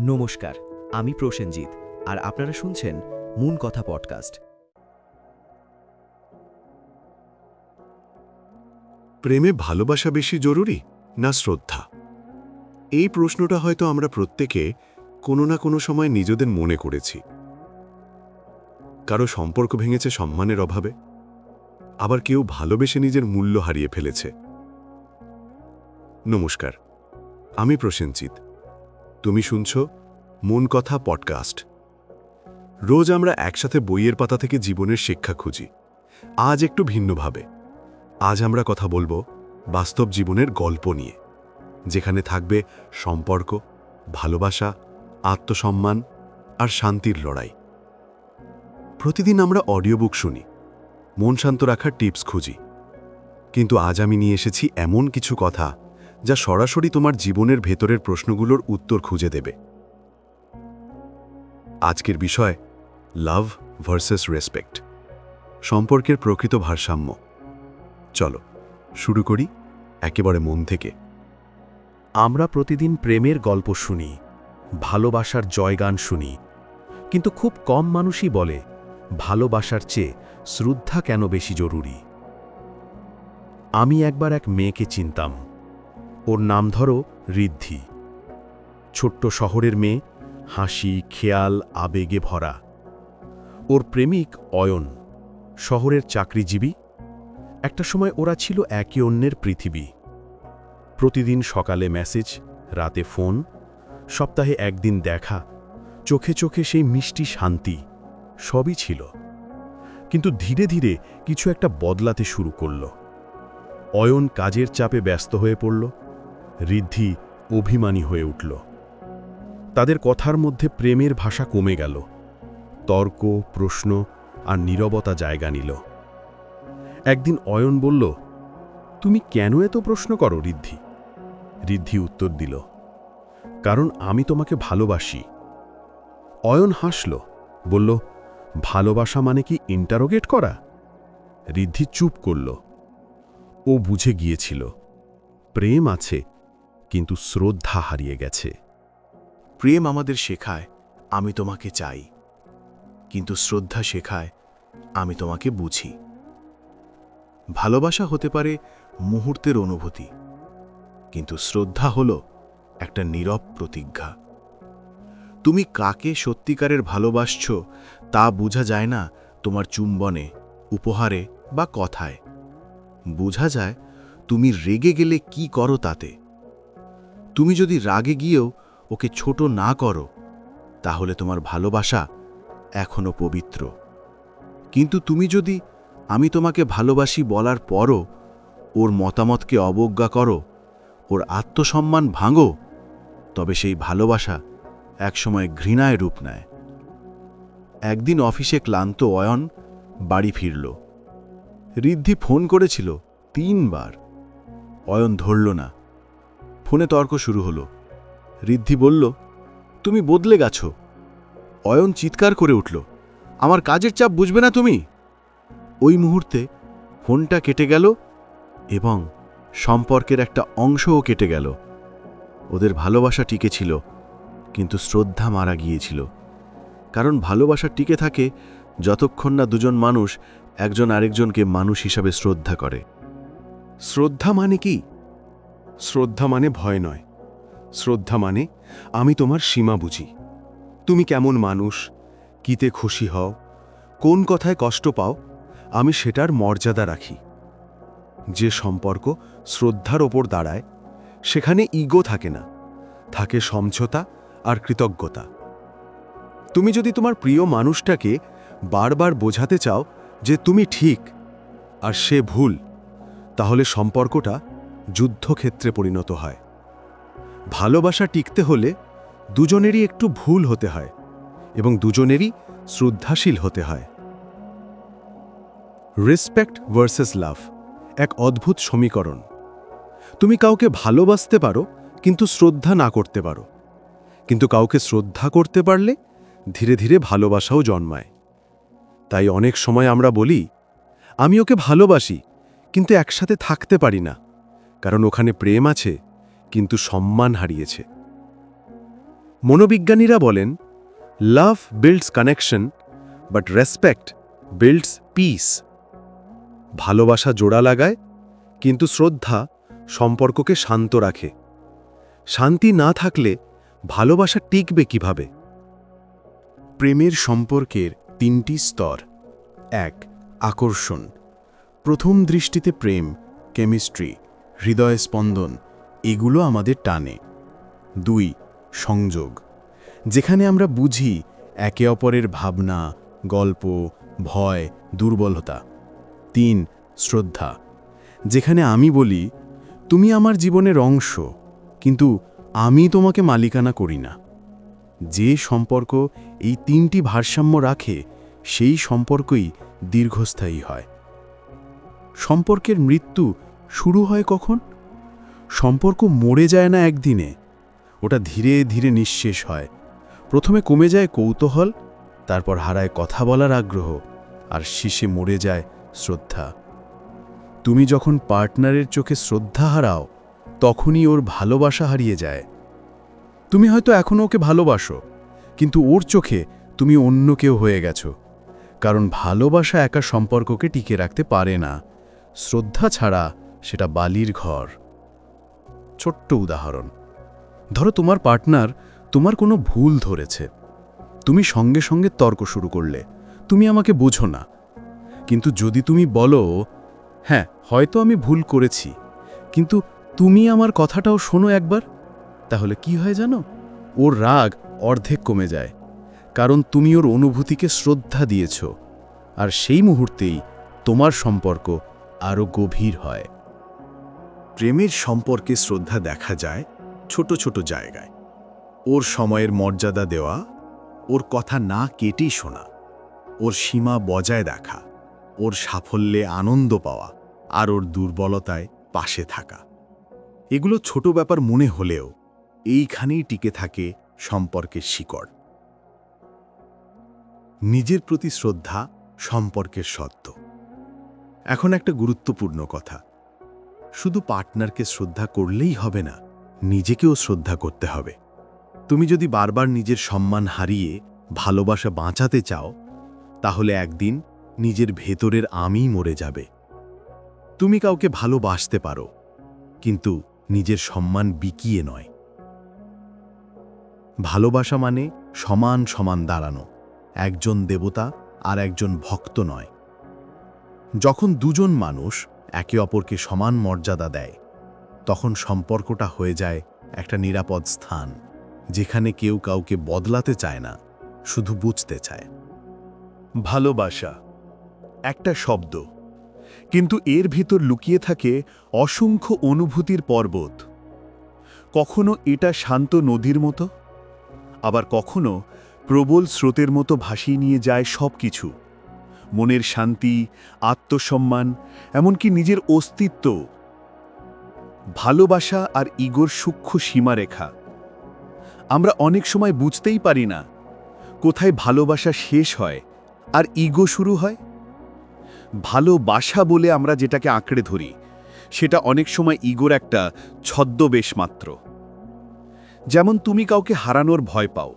নমস্কার, আমি প্রসেনজিৎ, আর আপনারা শুনছেন মুন কথা পডকাস্ট। প্রেমে ভালোবাসা বেশি জরুরি না শ্রদ্ধা? এই প্রশ্নটা হয়তো আমরা প্রত্যেকে কোনো না কোনো সময় নিজেদের মনে করেছি। কারও সম্পর্ক ভেঙেছে সম্মানের অভাবে, আবার কেউ ভালোবেসে নিজের মূল্য হারিয়ে ফেলেছে। নমস্কার, আমি প্রসেনজিৎ। তুমি শুনছ মন কথা পডকাস্ট। রোজ আমরা একসাথে বইয়ের পাতা থেকে জীবনের শিক্ষা খুঁজি। আজ একটু ভিন্নভাবে। আজ আমরা কথা বলব বাস্তব জীবনের গল্প নিয়ে, যেখানে থাকবে সম্পর্ক, ভালোবাসা, আত্মসম্মান আর শান্তির লড়াই। প্রতিদিন আমরা অডিও বুক শুনি, মন শান্ত রাখার টিপস খুঁজি। কিন্তু আজ আমি নিয়ে এসেছি এমন কিছু কথা যা সরাসরি তোমার জীবনের ভেতরের প্রশ্নগুলোর উত্তর খুঁজে দেবে। আজকের বিষয়, লাভ ভার্সেস রেসপেক্ট, সম্পর্কের প্রকৃত ভারসাম্য। চলো, শুরু করি একেবারে মন থেকে। আমরা প্রতিদিন প্রেমের গল্প শুনি, ভালোবাসার জয়গান শুনি, কিন্তু খুব কম মানুষই বলে, ভালোবাসার চেয়ে শ্রদ্ধা কেন বেশি জরুরি? আমি একবার এক মেয়েকে চিনতাম। ওর নাম ধরো ঋদ্ধি। ছোট্ট শহরের মেয়ে, হাসি, খেয়াল, আবেগে ভরা। ওর প্রেমিক অয়ন, শহরের চাকরিজীবী। একটা সময় ওরা ছিল একে অন্যের পৃথিবী। প্রতিদিন সকালে মেসেজ, রাতে ফোন, সপ্তাহে একদিন দেখা, চোখে চোখে সেই মিষ্টি শান্তি, সবই ছিল। কিন্তু ধীরে ধীরে কিছু একটা বদলাতে শুরু করল। অয়ন কাজের চাপে ব্যস্ত হয়ে পড়ল। ঋদ্ধি অভিমানী হয়ে উঠল। তাদের কথার মধ্যে প্রেমের ভাষা কমে গেল। তর্ক, প্রশ্ন আর নীরবতা জায়গা নিল। একদিন অয়ন বলল, তুমি কেন এত প্রশ্ন করো ঋদ্ধি? ঋদ্ধি উত্তর দিল, কারণ আমি তোমাকে ভালোবাসি। অয়ন হাসল, বলল, ভালোবাসা মানে কি ইন্টারোগেট করা? ঋদ্ধি চুপ করল। ও বুঝে গিয়েছিল, প্রেম আছে কিন্তু শ্রদ্ধা হারিয়ে গেছে। প্রেম আমাদের শেখায়, আমি তোমাকে চাই। কিন্তু শ্রদ্ধা শেখায়, আমি তোমাকে বুঝি। ভালোবাসা হতে পারে মুহূর্তের অনুভূতি, কিন্তু শ্রদ্ধা হল একটা নীরব প্রতিজ্ঞা। তুমি কাকে সত্যিকারের ভালোবাসছ, তা বোঝা যায় না তোমার চুম্বনে, উপহারে বা কথায়। বোঝা যায় তুমি রেগে গেলে কি করো তাতে। তুমি যদি রাগে গিয়েও ওকে ছোট না করো, তাহলে তোমার ভালোবাসা এখনও পবিত্র। কিন্তু তুমি যদি আমি তোমাকে ভালোবাসি বলার পরও ওর মতামতকে অবজ্ঞা করো, ওর আত্মসম্মান ভাঙো, তবে সেই ভালোবাসা একসময় ঘৃণায় রূপ নেয়। একদিন অফিসে ক্লান্ত অয়ন বাড়ি ফিরল। ঋদ্ধি ফোন করেছিল তিনবার। অয়ন ধরল না। ফোনে তর্ক শুরু হলো। ঋদ্ধি বলল, তুমি বদলে গেছো। অয়ন চিৎকার করে উঠল, আমার কাজের চাপ বুঝবে না তুমি? ওই মুহূর্তে ফোনটা কেটে গেল এবং সম্পর্কের একটা অংশও কেটে গেল। ওদের ভালোবাসা টিকে ছিল, কিন্তু শ্রদ্ধা মারা গিয়েছিল। কারণ ভালোবাসা টিকে থাকে যতক্ষণ না দুজন মানুষ একজন আরেকজনকে মানুষ হিসাবে শ্রদ্ধা করে। শ্রদ্ধা মানে কি? শ্রদ্ধা মানে ভয় নয়। শ্রদ্ধা মানে আমি তোমার সীমা বুঝি। তুমি কেমন মানুষ, কিতে খুশি হও, কোন কথায় কষ্ট পাও, আমি সেটার মর্যাদা রাখি। যে সম্পর্ক শ্রদ্ধার ওপর দাঁড়ায়, সেখানে ইগো থাকে না, থাকে সমঝোতা আর কৃতজ্ঞতা। তুমি যদি তোমার প্রিয় মানুষটাকে বারবার বোঝাতে চাও যে তুমি ঠিক আর সে ভুল, তাহলে সম্পর্কটা যুদ্ধক্ষেত্রে পরিণত হয়। ভালোবাসা টিকতে হলে দুজনেরই একটু ভুল হতে হয় এবং দুজনেরই শ্রদ্ধাশীল হতে হয়। রেসপেক্ট ভার্সেস লাভ এক অদ্ভুত সমীকরণ। তুমি কাউকে ভালোবাসতে পারো, কিন্তু শ্রদ্ধা না করতে পারো। কিন্তু কাউকে শ্রদ্ধা করতে পারলে ধীরে ধীরে ভালোবাসাও জন্মায়। তাই অনেক সময় আমরা বলি, আমি ওকে ভালোবাসি, কিন্তু একসাথে থাকতে পারি না। কারণ ওখানে প্রেম আছে, কিন্তু সম্মান হারিয়েছে। মনোবিজ্ঞানীরা বলেন love builds connection but respect builds peace ভালোবাসা জোড়া লাগায়, কিন্তু শ্রদ্ধা সম্পর্ককে শান্ত রাখে। শান্তি না থাকলে ভালোবাসা টিকবে কীভাবে? প্রেমের সম্পর্কের তিনটি স্তর। এক, আকর্ষণ। প্রথম দৃষ্টিতে প্রেম কেমিস্ট্রি হৃদয় স্পন্দন, এগুলো আমাদের টানে। দুই, সংযোগ। যেখানে আমরা বুঝি একে অপরের ভাবনা, গল্প, ভয়, দুর্বলতা। তিন, শ্রদ্ধা। যেখানে আমি বলি, তুমি আমার জীবনের অংশ, কিন্তু আমি তোমাকে মালিকানা করি না। যে সম্পর্ক এই তিনটি ভারসাম্য রাখে, সেই সম্পর্কই দীর্ঘস্থায়ী হয়। সম্পর্কের মৃত্যু শুরু হয় কখন? সম্পর্ক মরে যায় না একদিনে, ওটা ধীরে ধীরে নিঃশেষ হয়। প্রথমে কমে যায় কৌতূহল, তারপর হারায় কথা বলার আগ্রহ, আর শেষে মরে যায় শ্রদ্ধা। তুমি যখন পার্টনারের চোখে শ্রদ্ধা হারাও, তখনই ওর ভালোবাসা হারিয়ে যায়। তুমি হয়তো এখনও ওকে ভালোবাসো, কিন্তু ওর চোখে তুমি অন্য কেউ হয়ে গেছো, কারণ ভালোবাসা একা সম্পর্ককে টিকে রাখতে পারে না। শ্রদ্ধা ছাড়া সেটা বালির ঘর। ছোট্ট উদাহরণ। ধরো তোমার পার্টনার তোমার কোনো ভুল ধরেছে। তুমি সঙ্গে সঙ্গে তর্ক শুরু করলে। তুমি আমাকে বোঝো না। কিন্তু যদি তুমি বলো হ্যাঁ হয়তো আমি ভুল করেছি। কিন্তু তুমি আমার কথাটাও শোনো একবার, তাহলে কি হয় জানো? ওর রাগ অর্ধেক কমে যায়। কারণ তুমি ওর অনুভূতিকে শ্রদ্ধা দিয়েছ। আর সেই মুহূর্তেই তোমার সম্পর্ক আরও গভীর হয়। প্রেমের সম্পর্কে শ্রদ্ধা দেখা যায় ছোট ছোট জায়গায়। ওর সময়ের মর্যাদা দেওয়া, ওর কথা না কেটেই শোনা, ওর সীমা বজায় দেখা ওর সাফল্যে আনন্দ পাওয়া আর ওর দুর্বলতায় পাশে থাকা। এগুলো ছোট ব্যাপার মনে হলেও এইখানেই টিকে থাকে সম্পর্কের শিকড়। নিজের প্রতি শ্রদ্ধা সম্পর্কের সত্য এখন একটা গুরুত্বপূর্ণ কথা। শুধু পার্টনারকে শ্রদ্ধা করলেই হবে না, নিজেকেও শ্রদ্ধা করতে হবে। তুমি যদি বারবার নিজের সম্মান হারিয়ে ভালোবাসা বাঁচাতে চাও, তাহলে একদিন নিজের ভেতরের আমিই মরে যাবে। তুমি কাউকে ভালোবাসতে পারো, কিন্তু নিজের সম্মান বিকিয়ে নয়। ভালোবাসা মানে সমান সমান দাঁড়ানো, একজন দেবতা আর একজন ভক্ত নয়। যখন দুজন মানুষ একে অপরকে সমান মর্যাদা দেয়। তখন সম্পর্কটা হয়ে যায় একটা নিরাপদ স্থান, যেখানে কেউ কাউকে বদলাতে চায় না, শুধু বুঝতে চায়। ভালোবাসা, একটা শব্দ। কিন্তু এর ভিতর লুকিয়ে থাকে অসংখ্য অনুভূতির পর্বত। কখনো এটা শান্ত নদীর মতো, আবার কখনো প্রবল স্রোতের মতো ভাসিয়ে নিয়ে যায় সব কিছু মনের শান্তি, আত্মসম্মান, এমনকি নিজের অস্তিত্ব, ভালোবাসা আর ইগোর সূক্ষ্ম সীমারেখা। আমরা অনেক সময় বুঝতেই পারি না কোথায় ভালোবাসা শেষ হয় আর ইগো শুরু হয়। ভালোবাসা বলে আমরা যেটাকে আঁকড়ে ধরি, সেটা অনেক সময় ইগোর একটা ছদ্মবেশ মাত্র। যেমন তুমি কাউকে হারানোর ভয় পাও,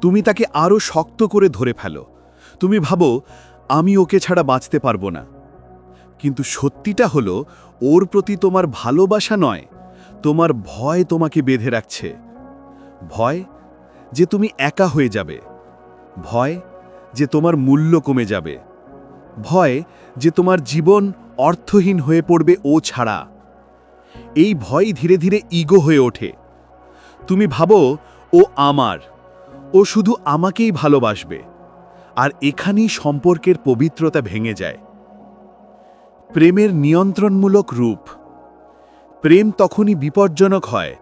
তুমি তাকে আরও শক্ত করে ধরে ফেলো। তুমি ভাবো আমি ওকে ছাড়া বাঁচতে পারব না। কিন্তু সত্যিটা হলো, ওর প্রতি তোমার ভালোবাসা নয়, তোমার ভয় তোমাকে বেঁধে রাখছে। ভয় যে তুমি একা হয়ে যাবে। ভয় যে তোমার মূল্য কমে যাবে। ভয় যে তোমার জীবন অর্থহীন হয়ে পড়বে ও ছাড়া। এই ভয় ধীরে ধীরে ইগো হয়ে ওঠে। তুমি ভাবো, ও আমার, ও শুধু আমাকেই ভালোবাসবে। আর এখানেই সম্পর্কের পবিত্রতা ভেঙে যায়। প্রেমের নিয়ন্ত্রণমূলক রূপ। প্রেম তখনই বিপজ্জনক হয়,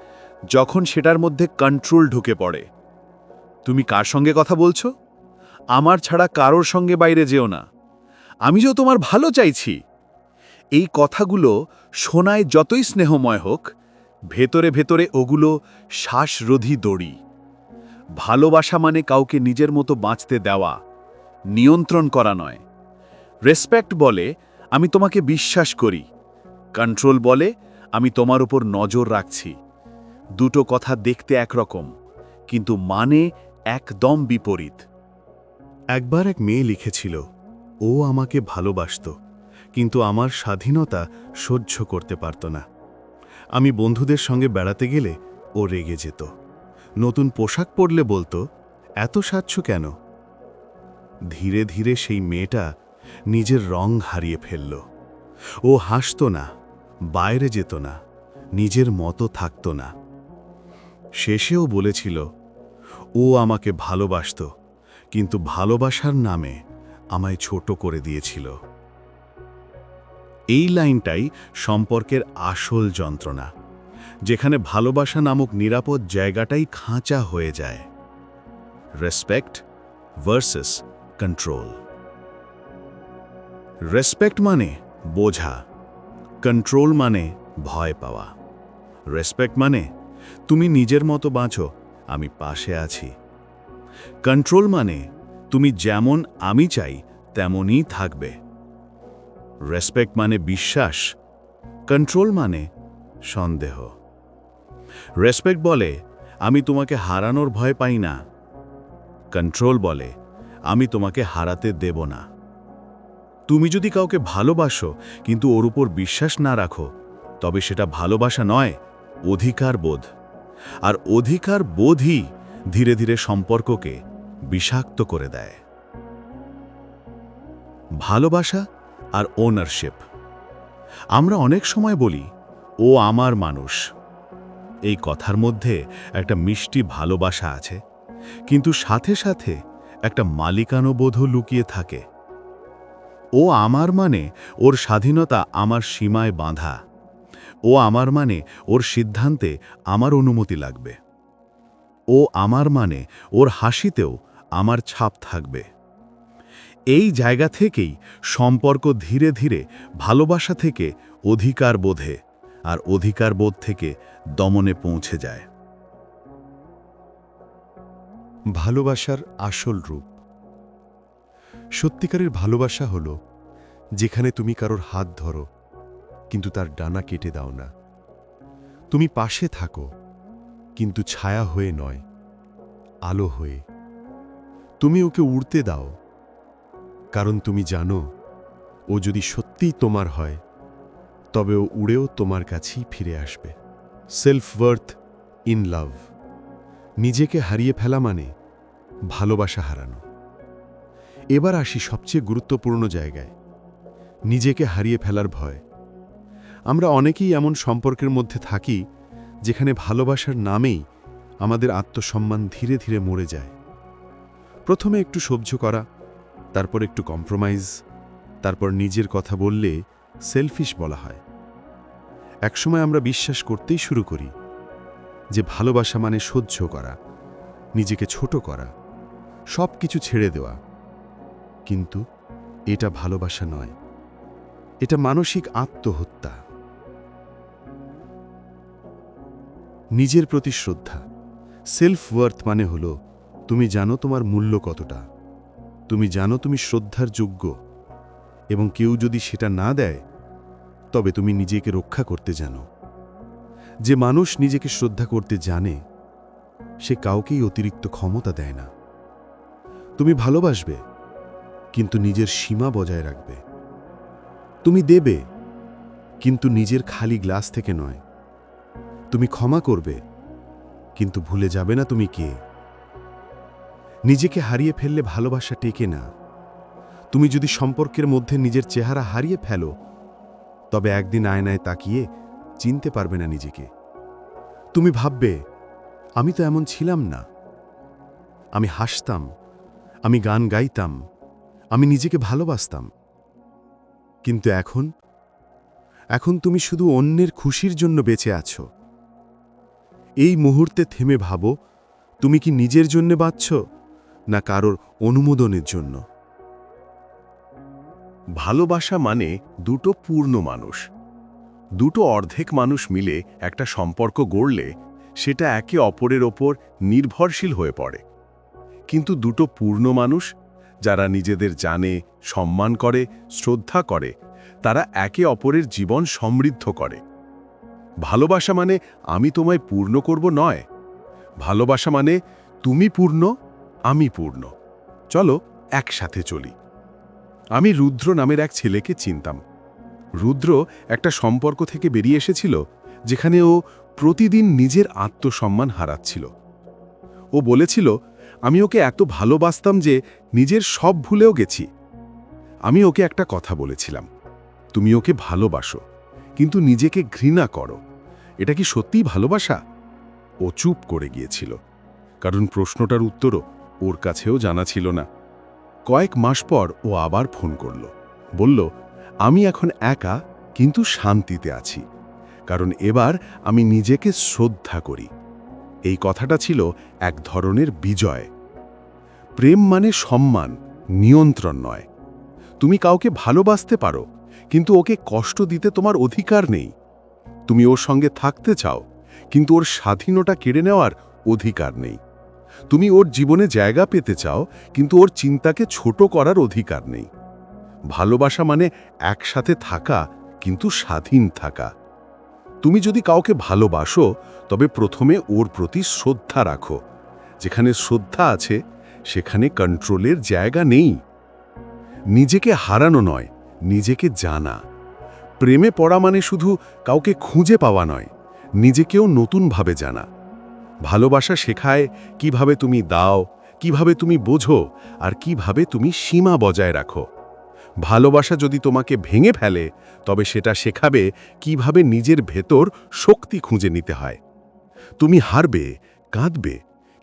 যখন সেটার মধ্যে কন্ট্রোল ঢুকে পড়ে। তুমি কার সঙ্গে কথা বলছো? আমার ছাড়া কারোর সঙ্গে বাইরে যেও না। আমি যে তোমার ভালো চাইছি। এই কথাগুলো শোনায় যতই স্নেহময় হোক, ভেতরে ভেতরে ওগুলো শ্বাসরোধী দড়ি। ভালোবাসা মানে কাউকে নিজের মতো বাঁচতে দেওয়া। নিয়ন্ত্রণ করা নয়। রেসপেক্ট বলে, আমি তোমাকে বিশ্বাস করি। কন্ট্রোল বলে, আমি তোমার উপর নজর রাখছি। দুটো কথা দেখতে একরকম, কিন্তু মানে একদম বিপরীত। একবার এক মেয়ে লিখেছিল, ও আমাকে ভালোবাসত, কিন্তু আমার স্বাধীনতা সহ্য করতে পারত না। আমি বন্ধুদের সঙ্গে বেড়াতে গেলে ও রেগে যেত। নতুন পোশাক পরলে বলতো, এত সাচ্ছ কেন? ধীরে ধীরে সেই মেয়েটা নিজের রং হারিয়ে ফেলল। ও হাসত না, বাইরে যেত না, নিজের মতো থাকত না। শেষেও বলেছিল, ও আমাকে ভালোবাসত, কিন্তু ভালোবাসার নামে আমায় ছোট করে দিয়েছিল। এই লাইনটাই সম্পর্কের আসল যন্ত্রণা, যেখানে ভালোবাসা নামক নিরাপদ জায়গাটাই খাঁচা হয়ে যায়। রেসপেক্ট ভার্সেস কন্ট্রোল রেসপেক্ট মানে বোঝা কন্ট্রোল মানে ভয় পাওয়া। রেসপেক্ট মানে তুমি নিজের মতো বাঁচো, আমি পাশে আছি। কন্ট্রোল মানে তুমি যেমন আমি চাই, তেমনই থাকবে। রেসপেক্ট মানে বিশ্বাস কন্ট্রোল মানে সন্দেহ। রেসপেক্ট বলে, আমি তোমাকে হারানোর ভয় পাই না। কন্ট্রোল বলে আমি তোমাকে হারাতে দেব না। তুমি যদি কাউকে ভালোবাসো, কিন্তু ওর উপর বিশ্বাস না রাখো, তবে সেটা ভালোবাসা নয়, অধিকার বোধ। আর অধিকার বোধই ধীরে ধীরে সম্পর্ককে বিষাক্ত করে দেয়। ভালোবাসা আর ওনারশিপ আমরা অনেক সময় বলি, ও আমার মানুষ। এই কথার মধ্যে একটা মিষ্টি ভালোবাসা আছে, কিন্তু সাথে সাথে একটা মালিকানুবোধও লুকিয়ে থাকে। ও আমার মানে ওর স্বাধীনতা আমার সীমায় বাঁধা। ও আমার মানে ওর সিদ্ধান্তে আমার অনুমতি লাগবে। ও আমার মানে ওর হাসিতেও আমার ছাপ থাকবে। এই জায়গা থেকেই সম্পর্ক ধীরে ধীরে ভালোবাসা থেকে অধিকার বোধে, আর অধিকার বোধ থেকে দমনে পৌঁছে যায়। ভালোবাসার আসল রূপ। সত্যিকারের ভালোবাসা হল, যেখানে তুমি কারোর হাত ধরো, কিন্তু তার ডানা কেটে দাও না। তুমি পাশে থাকো, কিন্তু ছায়া হয়ে নয়, আলো হয়ে। তুমি ওকে উড়তে দাও, কারণ তুমি জানো, ও যদি সত্যিই তোমার হয়, তবে ও উড়েও তোমার কাছেই ফিরে আসবে। Self worth in love. নিজেকে হারিয়ে ফেলা মানে ভালোবাসা হারানো। এবার আসি সবচেয়ে গুরুত্বপূর্ণ জায়গায়, নিজেকে হারিয়ে ফেলার ভয়। আমরা অনেকেই এমন সম্পর্কের মধ্যে থাকি যেখানে ভালোবাসার নামেই আমাদের আত্মসম্মান ধীরে ধীরে মরে যায়। প্রথমে একটু সহ্য করা, তারপর একটু কম্প্রোমাইজ তারপর নিজের কথা বললে সেলফিশ বলা হয়। একসময় আমরা বিশ্বাস করতেই শুরু করি যে ভালোবাসা মানে সহ্য করা, নিজেকে ছোট করা সব কিছু ছেড়ে দেওয়া। কিন্তু এটা ভালোবাসা নয়, এটা মানসিক আত্মহত্যা। নিজের প্রতি শ্রদ্ধা সেলফ ওয়ার্থ মানে হলো, তুমি জানো তোমার মূল্য কতটা, তুমি জানো তুমি শ্রদ্ধার যোগ্য, এবং কেউ যদি সেটা না দেয়, তবে তুমি নিজেকে রক্ষা করতে জানো। যে মানুষ নিজেকে শ্রদ্ধা করতে জানে, সে কাউকেই অতিরিক্ত ক্ষমতা দেয় না। তুমি ভালোবাসবে, কিন্তু নিজের সীমা বজায় রাখবে। তুমি দেবে, কিন্তু নিজের খালি গ্লাস থেকে নয়। তুমি ক্ষমা করবে, কিন্তু ভুলে যাবে না তুমি কে। নিজেকে হারিয়ে ফেললে ভালোবাসা টেকে না। তুমি যদি সম্পর্কের মধ্যে নিজের চেহারা হারিয়ে ফেলো, তবে একদিন আয়নায় তাকিয়ে চিনতে পারবে না নিজেকে। তুমি ভাববে, আমি তো এমন ছিলাম না। আমি হাসতাম, আমি গান গাইতাম, আমি নিজেকে ভালোবাসতাম। কিন্তু এখন এখন তুমি শুধু অন্যের খুশির জন্য বেঁচে আছো। এই মুহূর্তে থেমে ভাবো, তুমি কি নিজের জন্য বাঁচছ, না কারোর অনুমোদনের জন্য? ভালোবাসা মানে দুটো পূর্ণ মানুষ। দুটো অর্ধেক মানুষ মিলে একটা সম্পর্ক গড়লে সেটা একে অপরের ওপর নির্ভরশীল হয়ে পড়ে। কিন্তু দুটো পূর্ণ মানুষ, যারা নিজেদের জানে, সম্মান করে, শ্রদ্ধা করে, তারা একে অপরের জীবন সমৃদ্ধ করে। ভালোবাসা মানে আমি তোমায় পূর্ণ করব নয়। ভালোবাসা মানে তুমি পূর্ণ, আমি পূর্ণ। চলো একসাথে চলি। আমি রুদ্র নামের এক ছেলেকে চিনতাম। রুদ্র একটা সম্পর্ক থেকে বেরিয়ে এসেছিল, যেখানে ও প্রতিদিন নিজের আত্মসম্মান হারাচ্ছিল। ও বলেছিল, আমি ওকে এত ভালোবাসতাম যে নিজের সব ভুলেও গেছি। আমি ওকে একটা কথা বলেছিলাম, তুমি ওকে ভালোবাসো, কিন্তু নিজেকে ঘৃণা করো। এটা কি সত্যিই ভালোবাসা? ও চুপ করে গিয়েছিল, কারণ প্রশ্নটার উত্তরও ওর কাছেও জানা ছিল না। কয়েক মাস পর ও আবার ফোন করল, বলল আমি এখন একা, কিন্তু শান্তিতে আছি। কারণ এবার আমি নিজেকে শ্রদ্ধা করি। এই কথাটা ছিল এক ধরনের বিজয়। প্রেম মানে সম্মান, নিয়ন্ত্রণ নয়। তুমি কাউকে ভালোবাসতে পারো, কিন্তু ওকে কষ্ট দিতে তোমার অধিকার নেই। তুমি ওর সঙ্গে থাকতে চাও, কিন্তু ওর স্বাধীনতা কেড়ে নেওয়ার অধিকার নেই। তুমি ওর জীবনে জায়গা পেতে চাও, কিন্তু ওর চিন্তাকে ছোট করার অধিকার নেই। ভালোবাসা মানে একসাথে থাকা, কিন্তু স্বাধীন থাকা। তুমি যদি কাউকে ভালোবাসো, তবে প্রথমে ওর প্রতি শ্রদ্ধা রাখো। যেখানে শ্রদ্ধা আছে, সেখানে কন্ট্রোলের জায়গা নেই। নিজেকে হারানো নয়, নিজেকে জানা। প্রেমে পড়া মানে শুধু কাউকে খুঁজে পাওয়া নয়, নিজেকেও নতুনভাবে জানা। ভালোবাসা শেখায় কীভাবে তুমি দাও, কীভাবে তুমি বোঝো, আর কীভাবে তুমি সীমা বজায় রাখো। ভালোবাসা যদি তোমাকে ভেঙে ফেলে, তবে সেটা শেখাবে কীভাবে নিজের ভেতর শক্তি খুঁজে নিতে হয়। তুমি হারবে, কাঁদবে,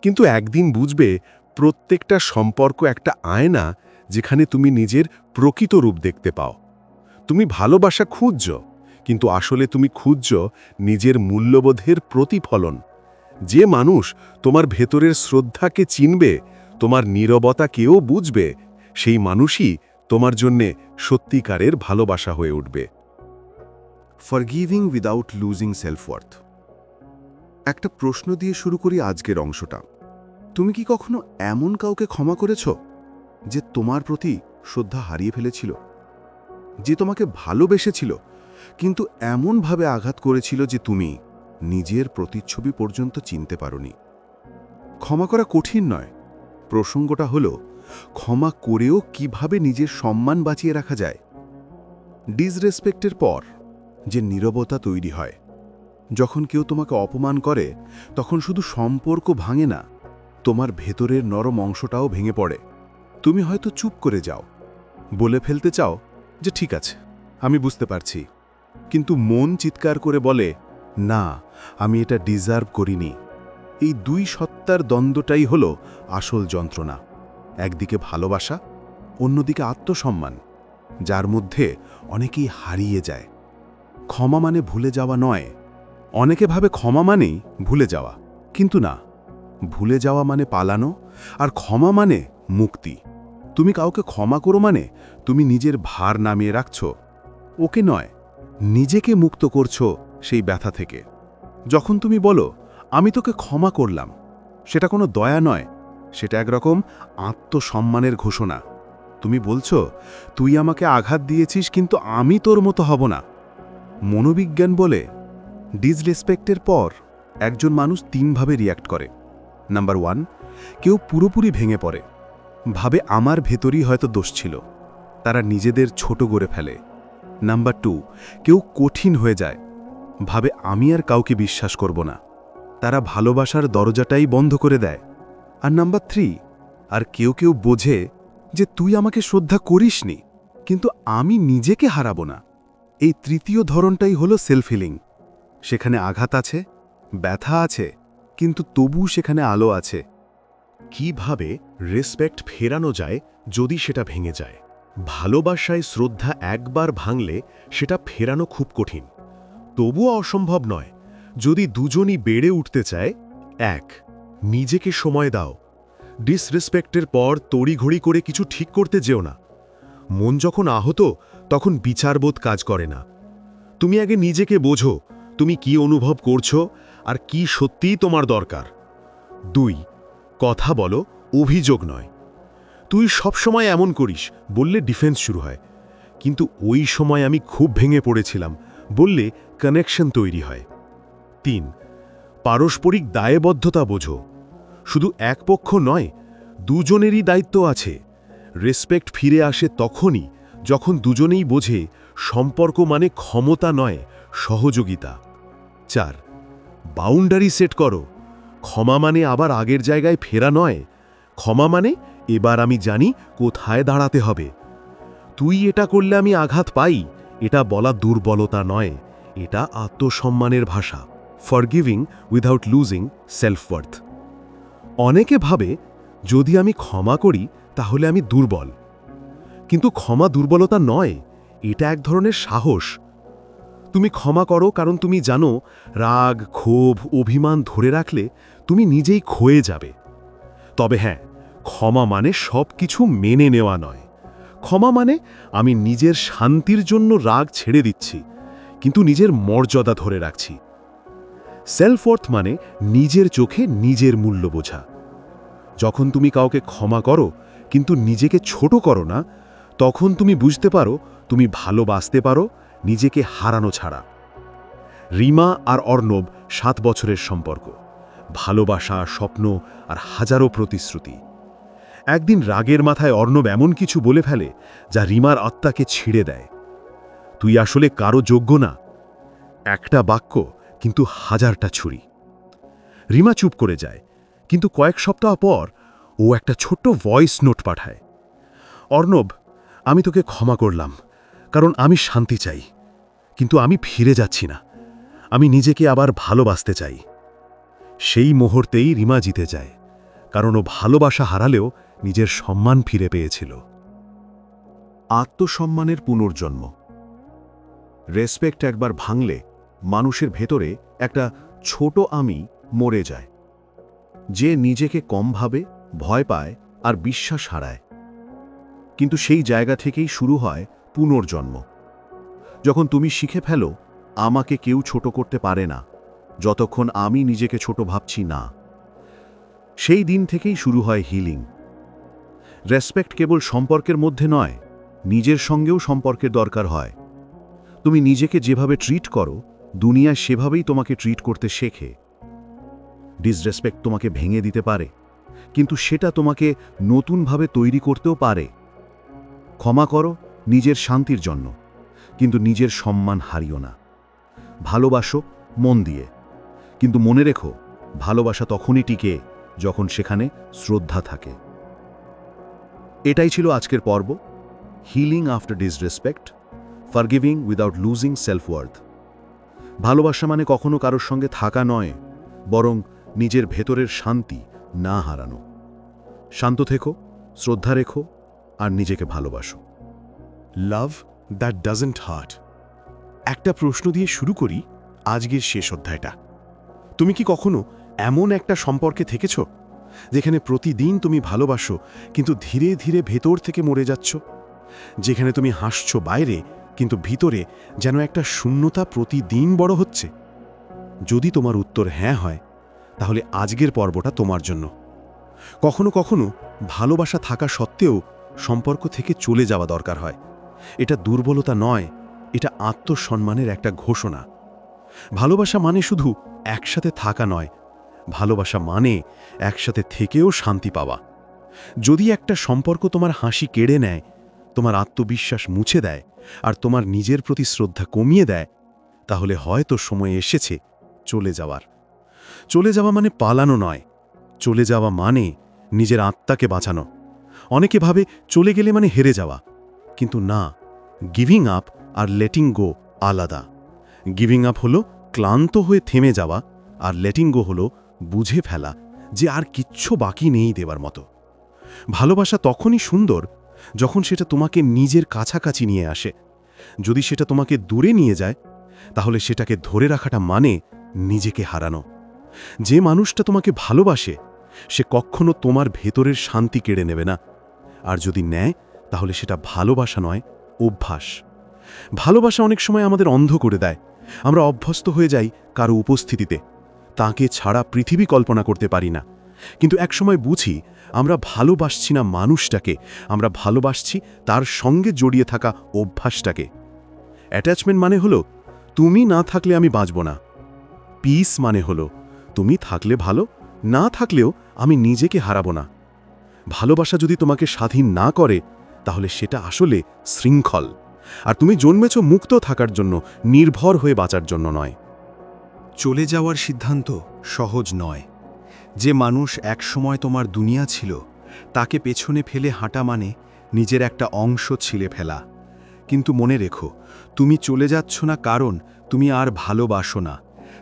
কিন্তু একদিন বুঝবে প্রত্যেকটা সম্পর্ক একটা আয়না যেখানে তুমি নিজের প্রকৃত রূপ দেখতে পাও। তুমি ভালোবাসা খুঁজছ, কিন্তু আসলে তুমি খুঁজছ নিজের মূল্যবোধের প্রতিফলন। যে মানুষ তোমার ভেতরের শ্রদ্ধাকে চিনবে, তোমার নীরবতাকেও বুঝবে, সেই মানুষই তোমার জন্যে সত্যিকারের ভালোবাসা হয়ে উঠবে। ফরগিভিং উইদাউট লুজিং সেলফওয়ার্থ একটা প্রশ্ন দিয়ে শুরু করি আজকের অংশটা। তুমি কি কখনো এমন কাউকে ক্ষমা করেছ যে তোমার প্রতি শ্রদ্ধা হারিয়ে ফেলেছিল? যে তোমাকে ভালোবেসেছিল, কিন্তু এমনভাবে আঘাত করেছিল যে তুমি নিজের প্রতিচ্ছবি পর্যন্ত চিনতে পারোনি? ক্ষমা করা কঠিন নয়। প্রসঙ্গটা হলো ক্ষমা করেও কীভাবে নিজের সম্মান বাঁচিয়ে রাখা যায়? ডিসরেসপেক্টের পর যে নীরবতা তৈরি হয়, যখন কেউ তোমাকে অপমান করে, তখন শুধু সম্পর্ক ভাঙে না, তোমার ভেতরের নরম অংশটাও ভেঙে পড়ে। তুমি হয়তো চুপ করে যাও, বলে ফেলতে চাও যে ঠিক আছে, আমি বুঝতে পারছি। কিন্তু মন চিৎকার করে বলে, না, আমি এটা ডিজার্ভ করিনি। এই দুই সত্তার দ্বন্দ্বটাই হল আসল যন্ত্রণা। একদিকে ভালোবাসা, অন্যদিকে আত্মসম্মান, যার মধ্যে অনেকেই হারিয়ে যায়। ক্ষমা মানে ভুলে যাওয়া নয়। অনেকে ভাবে ক্ষমা মানেই ভুলে যাওয়া, কিন্তু না। ভুলে যাওয়া মানে পালানো, আর ক্ষমা মানে মুক্তি। তুমি কাউকে ক্ষমা করো মানে তুমি নিজের ভার নামিয়ে রাখছ। ওকে নয়, নিজেকে মুক্ত করছ সেই ব্যথা থেকে। যখন তুমি বলো, আমি তোকে ক্ষমা করলাম, সেটা কোনো দয়া নয় সেটা একরকম আত্মসম্মানের ঘোষণা। তুমি বলছো, তুই আমাকে আঘাত দিয়েছিস, কিন্তু আমি তোর মতো হব না। মনোবিজ্ঞান বলে, ডিসরেসপেক্টের পর একজন মানুষ তিনভাবে রিয়্যাক্ট করে। নাম্বার ওয়ান, কেউ পুরোপুরি ভেঙে পড়ে। ভাবে আমার ভেতরই হয়তো দোষ ছিল। তারা নিজেদের ছোট গড়ে ফেলে। নাম্বার টু, কেউ কঠিন হয়ে যায়। ভাবে আমি আর কাউকে বিশ্বাস করব না। তারা ভালোবাসার দরজাটাই বন্ধ করে দেয়। আর নাম্বার থ্রি, আর কেউ কেউ বোঝে যে তুই আমাকে শ্রদ্ধা করিসনি, কিন্তু আমি নিজেকে হারাবো না। এই তৃতীয় ধরনটাই হলো সেলফ হিলিং সেখানে আঘাত আছে, ব্যথা আছে, কিন্তু তবু সেখানে আলো আছে। কীভাবে রেসপেক্ট ফেরানো যায় যদি সেটা ভেঙে যায়? ভালোবাসায় শ্রদ্ধা একবার ভাঙলে সেটা ফেরানো খুব কঠিন। তবুও অসম্ভব নয়, যদি দুজনই বেড়ে উঠতে চায়, এক নিজেকে সময় দাও। ডিসরেসপেক্টের পর তড়িঘড়ি করে কিছু ঠিক করতে যেও না। মন যখন আহত, তখন বিচারবোধ কাজ করে না। তুমি আগে নিজেকে বোঝো, তুমি কি অনুভব করছ আর কি সত্যিই তোমার দরকার। দুই, কথা বলো, অভিযোগ নয়। তুই সবসময় এমন করিস, বললে ডিফেন্স শুরু হয়। কিন্তু ওই সময় আমি খুব ভেঙে পড়েছিলাম, বললে কানেকশন তৈরি হয়। তিন, পারস্পরিক দায়বদ্ধতা বোঝো। শুধু এক পক্ষ নয়, দুজনেরই দায়িত্ব আছে। রেসপেক্ট ফিরে আসে তখনই যখন দুজনেই বোঝে সম্পর্ক মানে ক্ষমতা নয়, সহযোগিতা। চার, বাউন্ডারি সেট করো। ক্ষমা মানে আবার আগের জায়গায় ফেরা নয়। ক্ষমা মানে এবার আমি জানি কোথায় দাঁড়াতে হবে। তুই এটা করলে আমি আঘাত পাই, এটা বলা দুর্বলতা নয়, এটা আত্মসম্মানের ভাষা। ফরগিভিং উইদাউট লুজিং সেলফওয়ার্থ অনেকে ভাবে, যদি আমি ক্ষমা করি, তাহলে আমি দুর্বল। কিন্তু ক্ষমা দুর্বলতা নয়, এটা এক ধরনের সাহস। তুমি ক্ষমা করো কারণ তুমি জানো, রাগ, ক্ষোভ, অভিমান ধরে রাখলে তুমি নিজেই ক্ষয়ে যাবে। তবে হ্যাঁ ক্ষমা মানে সব কিছু মেনে নেওয়া নয়। ক্ষমা মানে আমি নিজের শান্তির জন্য রাগ ছেড়ে দিচ্ছি, কিন্তু নিজের মর্যাদা ধরে রাখছি। সেলফওয়ার্থ মানে নিজের চোখে নিজের মূল্য বোঝা। যখন তুমি কাউকে ক্ষমা করো, কিন্তু নিজেকে ছোট করো না, তখন তুমি বুঝতে পারো, তুমি ভালোবাসতে পারো, নিজেকে হারানো ছাড়া। রিমা আর অর্ণব সাত বছরের সম্পর্ক। ভালোবাসা, স্বপ্ন আর হাজারো প্রতিশ্রুতি। একদিন রাগের মাথায় অর্ণব এমন কিছু বলে ফেলে, যা রিমার আত্মাকে ছিঁড়ে দেয়। তুই আসলে কারও যোগ্য না। একটা বাক্য কিন্তু হাজারটা ছুরি। রিমা চুপ করে যায়, কিন্তু কয়েক সপ্তাহ পর ও একটা ছোট্ট ভয়েস নোট পাঠায়। অর্ণব, আমি তোকে ক্ষমা করলাম, কারণ আমি শান্তি চাই, কিন্তু আমি ফিরে যাচ্ছি না। আমি নিজেকে আবার ভালোবাসতে চাই। সেই মুহূর্তেই রিমা জিতে যায়, কারণ ও ভালোবাসা হারালেও নিজের সম্মান ফিরে পেয়েছিল। আত্মসম্মানের পুনর্জন্ম। রেসপেক্ট একবার ভাঙলে মানুষের ভেতরে একটা ছোট আমি মরে যায়। যে নিজেকে কম ভাবে, ভয় পায় আর বিশ্বাস হারায়। কিন্তু সেই জায়গা থেকেই শুরু হয় পুনর্জন্ম। যখন তুমি শিখে ফেলো, আমাকে কেউ ছোট করতে পারে না, যতক্ষণ আমি নিজেকে ছোট ভাবছি না। সেই দিন থেকেই শুরু হয় হিলিং রেসপেক্ট কেবল সম্পর্কের মধ্যে নয়, নিজের সঙ্গেও সম্পর্কের দরকার হয়। তুমি নিজেকে যেভাবে ট্রিট করো দুনিয়া সেভাবেই তোমাকে ট্রিট করতে শেখে। ডিসরেসপেক্ট তোমাকে ভেঙে দিতে পারে, কিন্তু সেটা তোমাকে নতুনভাবে তৈরি করতেও পারে। ক্ষমা করো নিজের শান্তির জন্য, কিন্তু নিজের সম্মান হারিও না। ভালোবাসো মন দিয়ে, কিন্তু মনে রেখো, ভালোবাসা তখনই টিকে যখন সেখানে শ্রদ্ধা থাকে। এটাই ছিল আজকের পর্ব। Healing after disrespect forgiving without losing self worth ভালোবাসা মানে কখনো কারোর সঙ্গে থাকা নয়, বরং নিজের ভেতরের শান্তি না হারানো। শান্ত থেকো, শ্রদ্ধা রেখো, আর নিজেকে ভালোবাসো। Love that doesn't hurt. একটা প্রশ্ন দিয়ে শুরু করি আজকের শেষ অধ্যায়টা। তুমি কি কখনো এমন একটা সম্পর্কে থেকেছ, যেখানে প্রতিদিন তুমি ভালোবাসো, কিন্তু ধীরে ধীরে ভেতর থেকে মরে যাচ্ছ? যেখানে তুমি হাসছো বাইরে কিন্তু ভিতরে যেন একটা শূন্যতা প্রতিদিন বড় হচ্ছে। যদি তোমার উত্তর হ্যাঁ হয়, তাহলে আজকের পর্বটা তোমার জন্য। কখনো কখনো ভালোবাসা থাকা সত্ত্বেও সম্পর্ক থেকে চলে যাওয়া দরকার হয়। এটা দুর্বলতা নয়, এটা আত্মসম্মানের একটা ঘোষণা। ভালোবাসা মানে শুধু একসাথে থাকা নয়, ভালোবাসা মানে একসাথে থেকেও শান্তি পাওয়া। যদি একটা সম্পর্ক তোমার হাসি কেড়ে নেয়, তোমার আত্মবিশ্বাস মুছে দেয় আর তোমার নিজের প্রতি শ্রদ্ধা কমিয়ে দেয়, তাহলে হয়তো সময় এসেছে চলে যাওয়ার। চলে যাওয়া মানে পালানো নয়, চলে যাওয়া মানে নিজের আত্মাকে বাঁচানো। অনেকে ভাবে চলে গেলে মানে হেরে যাওয়া, কিন্তু না গিভিং আপ আর লেটিং গো আলাদা। গিভিং আপ হলো ক্লান্ত হয়ে থেমে যাওয়া আর লেটিং গো হলো বুঝে ফেলা যে আর কিচ্ছু বাকি নেই দেবার মতো। ভালোবাসা তখনই সুন্দর যখন সেটা তোমাকে নিজের কাছাকাছি নিয়ে আসে। যদি সেটা তোমাকে দূরে নিয়ে যায়, তাহলে সেটাকে ধরে রাখাটা মানে নিজেকে হারানো। যে মানুষটা তোমাকে ভালোবাসে, সে কখনো তোমার ভেতরের শান্তি কেড়ে নেবে না। আর যদি নেয়, তাহলে সেটা ভালোবাসা নয়, অভ্যাস। ভালোবাসা অনেক সময় আমাদের অন্ধ করে দেয়। আমরা অভ্যস্ত হয়ে যাই কারও উপস্থিতিতে। তাকে ছাড়া পৃথিবী কল্পনা করতে পারি না। কিন্তু একসময় বুঝি আমরা ভালোবাসছি না মানুষটাকে, আমরা ভালোবাসছি তার সঙ্গে জড়িয়ে থাকা অভ্যাসটাকে। অ্যাটাচমেন্ট মানে হলো, তুমি না থাকলে আমি বাঁচব না। পিস মানে হলো, তুমি থাকলে ভালো, না থাকলেও আমি নিজেকে হারাবো না। ভালোবাসা যদি তোমাকে স্বাধীন না করে, তাহলে সেটা আসলে শৃঙ্খল। আর তুমি জন্মেছ মুক্ত থাকার জন্য, নির্ভর হয়ে বাঁচার জন্য নয়। চলে যাওয়ার সিদ্ধান্ত সহজ নয়। যে মানুষ একসময় তোমার দুনিয়া ছিল, তাকে পেছনে ফেলে হাঁটা মানে নিজের একটা অংশ ছিলে ফেলা। কিন্তু মনে রেখো, তুমি চলে যাচ্ছ না কারণ তুমি আর ভালোবাসো না।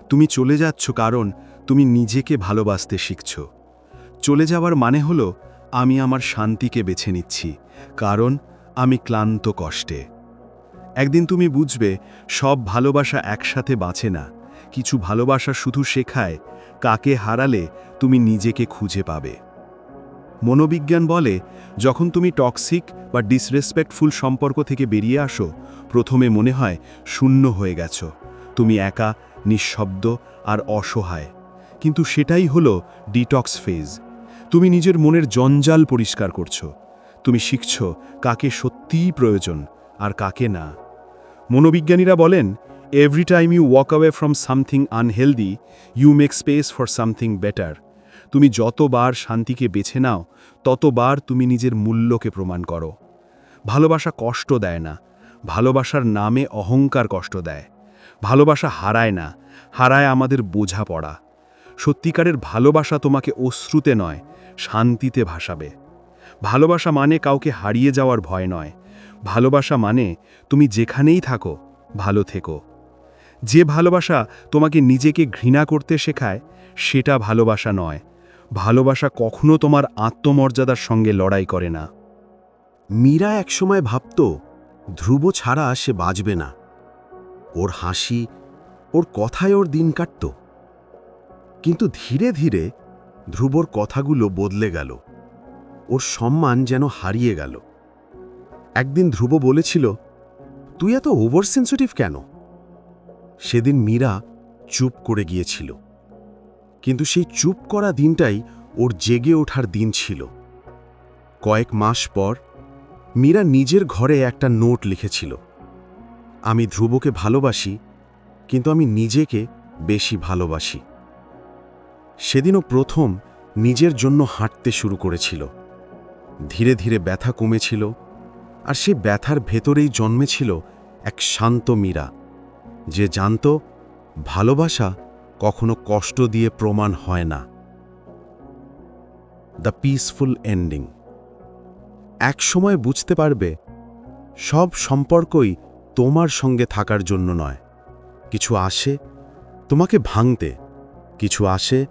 তুমি চলে যাচ্ছ কারণ তুমি নিজেকে ভালোবাসতে শিখছ। চলে যাওয়ার মানে হলো, আমি আমার শান্তিকে বেছে নিচ্ছি, কারণ আমি ক্লান্ত কষ্টে। একদিন তুমি বুঝবে, সব ভালোবাসা একসাথে বাঁচে না। কিছু ভালোবাসা শুধু শেখায় কাকে হারালে তুমি নিজেকে খুঁজে পাবে। মনোবিজ্ঞান বলে, যখন তুমি টক্সিক বা ডিসরেসপেক্টফুল সম্পর্ক থেকে বেরিয়ে আসো, প্রথমে মনে হয় শূন্য হয়ে গেছো। তুমি একা, নিঃশব্দ আর অসহায়। কিন্তু সেটাই হলো ডিটক্স ফেজ। তুমি নিজের মনের জঞ্জাল পরিষ্কার করছ। তুমি শিখছ কাকে সত্যিই প্রয়োজন আর কাকে না। মনোবিজ্ঞানীরা বলেন every time you walk away from something unhealthy you make space for something better তুমি যতবার শান্তিকে বেছে নাও, ততবার তুমি নিজের মূল্যকে প্রমাণ করো। ভালোবাসা কষ্ট দেয় না। ভালোবাসার নামে অহংকার কষ্ট দেয়। ভালোবাসা হারায় না। হারায় আমাদের বোঝাপড়া। সত্যিকারের ভালোবাসা তোমাকে অশ্রুতে নয়, শান্তিতে ভাসাবে। ভালোবাসা মানে কাউকে হারিয়ে যাওয়ার ভয় নয়। ভালোবাসা মানে তুমি যেখানেই থাকো, ভালো থেকো। যে ভালোবাসা তোমাকে নিজেকে ঘৃণা করতে শেখায়, সেটা ভালোবাসা নয়। ভালোবাসা কখনো তোমার আত্মমর্যাদার সঙ্গে লড়াই করে না। মীরা একসময় ভাবত, ধ্রুব ছাড়া সে বাঁচবে না। ওর হাসি, ওর কথায় ওর দিন কাটত। কিন্তু ধীরে ধীরে ধ্রুবর কথাগুলো বদলে গেল। ওর সম্মান যেন হারিয়ে গেল। একদিন ধ্রুব বলেছিল, তুই এত ওভার সেন্সিটিভ কেন? সেদিন মীরা চুপ করে গিয়েছিল। কিন্তু সেই চুপ করা দিনটাই ওর জেগে ওঠার দিন ছিল। কয়েক মাস পর মীরা নিজের ঘরে একটা নোট লিখেছিল। আমি ধ্রুবকে ভালোবাসি, কিন্তু আমি নিজেকে বেশি ভালোবাসি। সেদিনও প্রথম নিজের জন্য হাঁটতে শুরু করেছিল। ধীরে ধীরে ব্যথা কমেছিল, আর সে ব্যথার ভেতরেই জন্মেছিল এক শান্ত মীরা। যে জানত, ভালোবাসা কখনো কষ্ট দিয়ে প্রমাণ হয় না। দ্য পিসফুল এন্ডিং এক সময় বুঝতে পারবে, সব সম্পর্কই তোমার সঙ্গে থাকার জন্য নয়। কিছু আসে, তোমাকে ভাঙতে, কিছু আসে,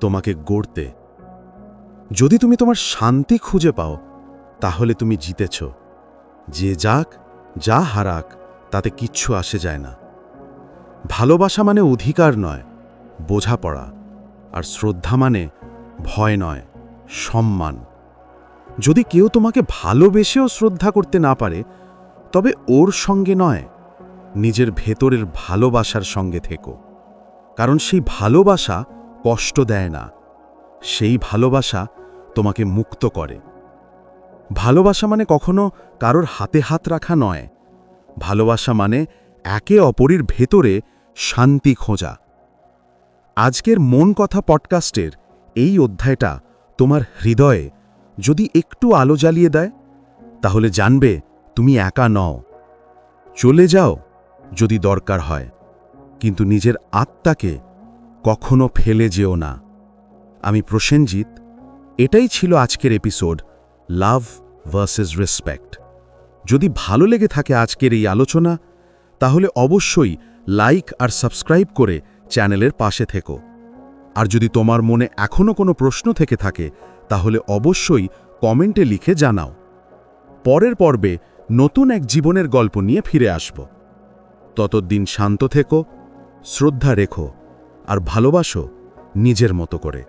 তোমাকে গড়তে। যদি তুমি তোমার শান্তি খুঁজে পাও, তাহলে তুমি জিতেছ। যে যাক, যা হারাক, তাতে কিচ্ছু আসে যায় না। ভালোবাসা মানে অধিকার নয়, বোঝাপড়া। আর শ্রদ্ধা মানে ভয় নয়, সম্মান। যদি কেউ তোমাকে ভালোবেসেও শ্রদ্ধা করতে না পারে, তবে ওর সঙ্গে নয়, নিজের ভেতরের ভালোবাসার সঙ্গে থেকো। কারণ সেই ভালোবাসা কষ্ট দেয় না, সেই ভালোবাসা তোমাকে মুক্ত করে। ভালোবাসা মানে কখনো কারোর হাতে হাত রাখা নয়, ভালোবাসা মানে একে অপরের ভেতরে শান্তি খোঁজা। আজকের মন কথা পডকাস্টের এই অধ্যায়টা তোমার হৃদয়ে যদি একটু আলো জ্বালিয়ে দেয়, তাহলে জানবে তুমি একা নও। চলে যাও যদি দরকার হয়, কিন্তু নিজের আত্মাকে কখনো ফেলে যেও না। আমি প্রসেনজিৎ, এটাই ছিল আজকের এপিসোড লাভ ভার্সেস রেসপেক্ট। যদি ভালো লেগে থাকে আজকের এই আলোচনা, তাহলে অবশ্যই লাইক আর সাবস্ক্রাইব করে চ্যানেলের পাশে থেকো। আর যদি তোমার মনে এখনও কোনো প্রশ্ন থেকে থাকে, তাহলে অবশ্যই কমেন্টে লিখে জানাও। পরের পর্বে নতুন এক জীবনের গল্প নিয়ে ফিরে আসব। ততদিন শান্ত থেকো, শ্রদ্ধা রেখো, আর ভালোবাসো নিজের মতো করে।